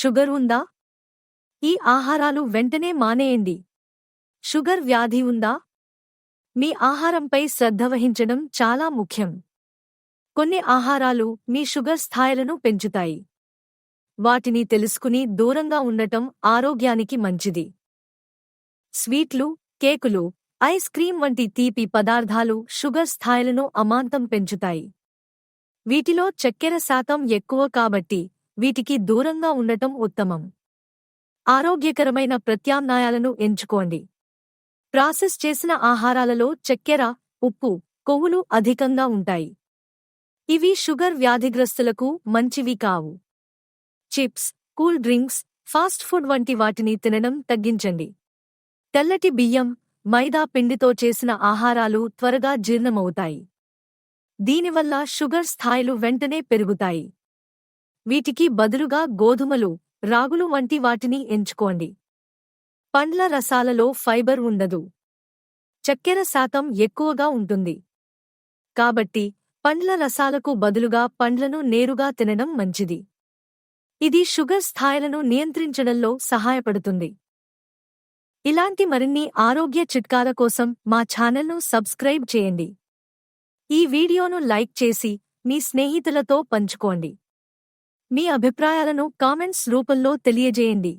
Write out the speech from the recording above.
Sugar ఉందా? ఈ ఆహారాలు వెంటనే మానేయండి. షుగర్ వ్యాధి ఉందా? మీ ఆహారంపై శ్రద్ధ వహించడం చాలా ముఖ్యం. కొన్ని ఆహారాలు మీ షుగర్ స్థాయిలను పెంచుతాయి. వాటిని తెలుసుకుని దూరంగా ఉండటం ఆరోగ్యానికి మంచిది. స్వీట్లు కేకులు ఐస్ క్రీం వంటి తీపి పదార్థాలు షుగర్ స్థాయిలను అమాంతం పెంచుతాయి. వీటిలో చక్కెర శాతం ఎక్కువ కాబట్టి వీటికి దూరంగా ఉండటం ఉత్తమం. ఆరోగ్యకరమైన ప్రత్యామ్నాయాలను ఎంచుకోండి. ప్రాసెస్ చేసిన ఆహారాలలో చక్కెర ఉప్పు కొవ్వులు అధికంగా ఉంటాయి. ఇవి షుగర్ వ్యాధిగ్రస్తులకు మంచివి కావు. Chips cool drinks fast food వంటి వాటిని తినడం తగ్గించండి. తెల్లటి బియ్యం మైదా పిండితో చేసిన ఆహారాలు త్వరగా జీర్ణమవుతాయి. దీనివల్ల షుగర్ స్థాయిలు వెంటనే పెరుగుతాయి. వీటికి బదులుగా గోధుమలు రాగులు వంటి వాటిని ఎంచుకోండి. పండ్ల రసాలలో ఫైబర్ ఉండదు. చక్కెర శాతం ఎక్కువగా ఉంటుంది. కాబట్టి పండ్ల రసాలకు బదులుగా పండ్లను నేరుగా తినడం మంచిది. ఇది షుగర్ స్థాయిలను నియంత్రించడంలో సహాయపడుతుంది. ఇలాంటి మరిన్ని ఆరోగ్య చిట్కాల కోసం మా ఛానల్ను సబ్స్క్రైబ్ చేయండి. ఈ వీడియోను లైక్ చేసి మీ స్నేహితులతో పంచుకోండి. మీ అభిప్రాయాలను కామెంట్స్ రూపంలో తెలియజేయండి.